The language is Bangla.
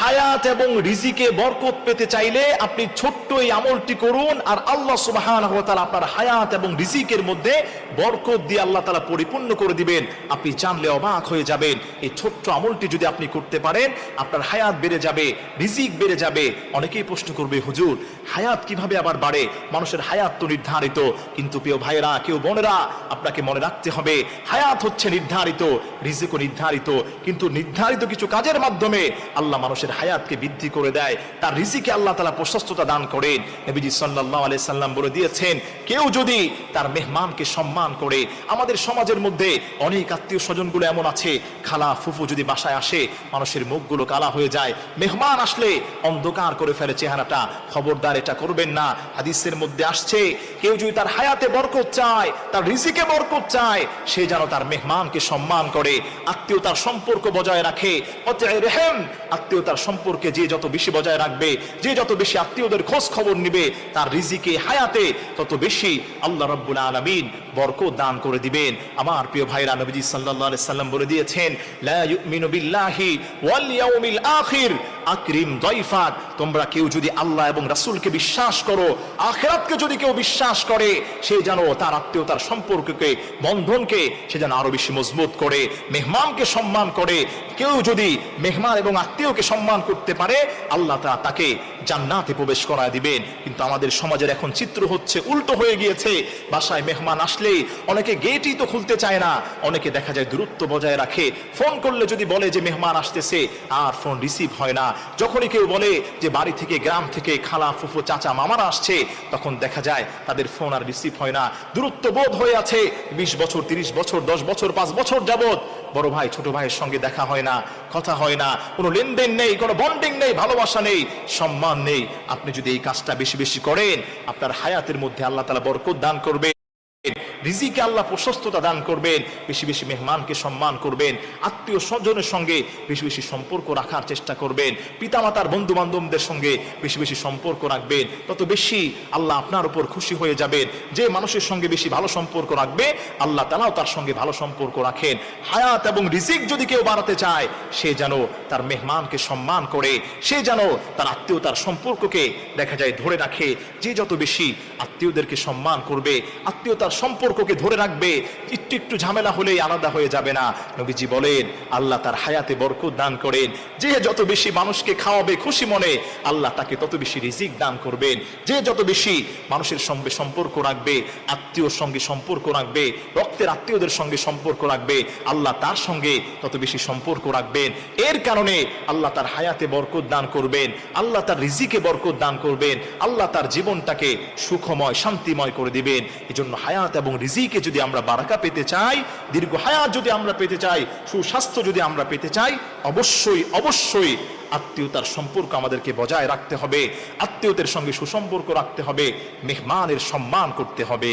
হায়াত এবং রিজিকে বরকত পেতে চাইলে আপনি ছোট্ট এই আমলটি করুন আর আল্লাহ তাআলা আপনার হায়াত এবং রিজিকের মধ্যে বরকত দিয়ে আল্লাহ তাআলা পরিপূর্ণ করে দিবেন। আপনি জানলে অবাক হয়ে যাবেন। এই ছোট্ট আমলটি যদি আপনি করতে পারেন, আপনার হায়াত বেড়ে যাবে, রিজিক বেড়ে যাবে। অনেকেই প্রশ্ন করবে, হুজুর, হায়াত কীভাবে আবার বাড়ে? মানুষের হায়াত তো নির্ধারিত। কিন্তু প্রিয় ভাইয়েরা, কেউ বোনেরা, আপনাকে মনে রাখতে হবে, হায়াত হচ্ছে নির্ধারিত, রিজিকও নির্ধারিত। কিন্তু নির্ধারিত কিছু কাজের মাধ্যমে আল্লাহ মানুষের হায়াতকে বৃদ্ধি করে দেয়। তার রিজিকে আল্লাহ তালা প্রশস্ততা দান করেন। নবীজি সাল্লাহ আলাই সাল্লাম বলে দিয়েছেন, কেউ যদি তার মেহমানকে সম্মান করে, আমাদের সমাজের মধ্যে অনেক আত্মীয় স্বজনগুলো এমন আছে, খালা ফুফু যদি বাসায় আসে, মানুষের মুখগুলো কালা হয়ে যায়, মেহমান আসলে অন্ধকার করে ফেলে চেহারাটা, খবরদার এটা করবেন না, হাদিসের মধ্যে আসছে, কেউ যদি তার হায়াতে বরকত চায়, তার রিজিকে বরকত চায়, সে যেন তার মেহমানকে সম্মান করে, আত্মীয়তার সম্পর্ক বজায় রাখে আত্মীয়তার সম্পর্কে যে যত বেশি বজায় রাখবে, যে যত বেশি আত্মীয়দের খোঁজ খবর নিবে, তার রিজিকে, হায়াতে তত বেশি আল্লাহ রব্বুল আলমিন বরকত দান করে দিবেন। আমার প্রিয় ভাইরা, নবীজি আলাইহি সাল্লাম বলে দিয়েছেন তোমরা কেউ যদি আল্লাহ এবং রাসূলকে বিশ্বাস করো, আখিরাতকে যদি কেউ বিশ্বাস করে, সে যেন তার আত্মীয়তার সম্পর্ককে, বন্ধনকে সে যেন আরও বেশি মজবুত করে, মেহমানকে সম্মান করে। কেউ যদি মেহমান এবং আত্মীয়কে সম্মান করতে পারে, আল্লাহ তা তাকে জান্নাতে প্রবেশ করায় দিবেন। কিন্তু আমাদের সমাজের এখন চিত্র হচ্ছে, উল্টো হয়ে গিয়েছে। বাসায় মেহমান আসলেই অনেকে গেটই তো খুলতে চায় না, অনেকে দেখা যায় দূরত্ব বজায় রাখে। ফোন করলে যদি বলে যে মেহমান আসতেছে, আর ফোন রিসিভ হয় না। যখনই কেউ বলে যে বাড়ি থেকে, গ্রাম থেকে খালা ফুফু চাচা মামারা আসছে, তখন দেখা যায় তাদের ফোন আর রিসিভ হয় না। দূরত্ব বোধ হয়ে আছে, বিশ বছর, তিরিশ বছর, দশ বছর, পাঁচ বছর যাবত বড় ভাই, ছোট ভাইয়ের সঙ্গে দেখা হয় না, কথা হয় না, কোনো লেনদেন নেই, কোনো বন্ডিং নেই, ভালোবাসা নেই, সম্মান নেই। আপনি যদি এই কাজটা বেশি বেশি করেন, আপনার হায়াতের মধ্যে আল্লাহ তালা বরকত দান করবে। রিজিকে আল্লাহ প্রশস্ততা দান করবেন, বেশি বেশি মেহমানকে সম্মান করবেন, আত্মীয় স্বজনের সঙ্গে বেশি বেশি সম্পর্ক রাখার চেষ্টা করবেন, পিতামাতার বন্ধু বান্ধবদের সঙ্গে বেশি বেশি সম্পর্ক রাখবেন, তত বেশি আল্লাহ আপনার উপর খুশি হয়ে যাবেন, যে মানুষের সঙ্গে বেশি ভালো সম্পর্ক রাখবে, আল্লাহ তালাও তার সঙ্গে ভালো সম্পর্ক রাখেন। হায়াত এবং রিজিক যদি কেউ বাড়াতে চায়, সে যেন তার মেহমানকে সম্মান করে, সে যেন তার আত্মীয়তার সম্পর্ককে দেখা যায় ধরে রাখে, যে যত বেশি আত্মীয়দেরকে সম্মান করবে আত্মীয়তার সম্পর্ককে ধরে রাখবে, একটু একটু ঝামেলা হলেই আলাদা হয়ে যাবে না। নবীজি বলেন, আল্লাহ তার হায়াতে বরকত দান করেন। যে যত বেশি মানুষকে খাওয়াবে খুশি মনে, আল্লাহ তাকে তত বেশি রিজিক দান করবেন। যে যত বেশি মানুষের সঙ্গে সম্পর্ক রাখবে, আত্মীয়র সঙ্গে সম্পর্ক রাখবে, রক্তের আত্মীয়দের সঙ্গে সম্পর্ক রাখবে, আল্লাহ তার সঙ্গে তত বেশি সম্পর্ক রাখবেন। এর কারণে আল্লাহ তার হায়াতে বরকত দান করবেন, আল্লাহ তার রিজিকে বরকত দান করবেন, আল্লাহ তার জীবনটাকে সুখময়, শান্তিময় করে দিবেন। এজন্য হায়াত এবং রিজিকে যদি আমরা বারাকা পেতে চাই, দীর্ঘ হায়াত যদি আমরা পেতে চাই, সুস্বাস্থ্য যদি আমরা পেতে চাই, অবশ্যই অবশ্যই আত্মীয়তার সম্পর্ক আমাদেরকে বজায় রাখতে হবে। আত্মীয়তার সঙ্গে সুসম্পর্ক রাখতে হবে, মেহমানের সম্মান করতে হবে।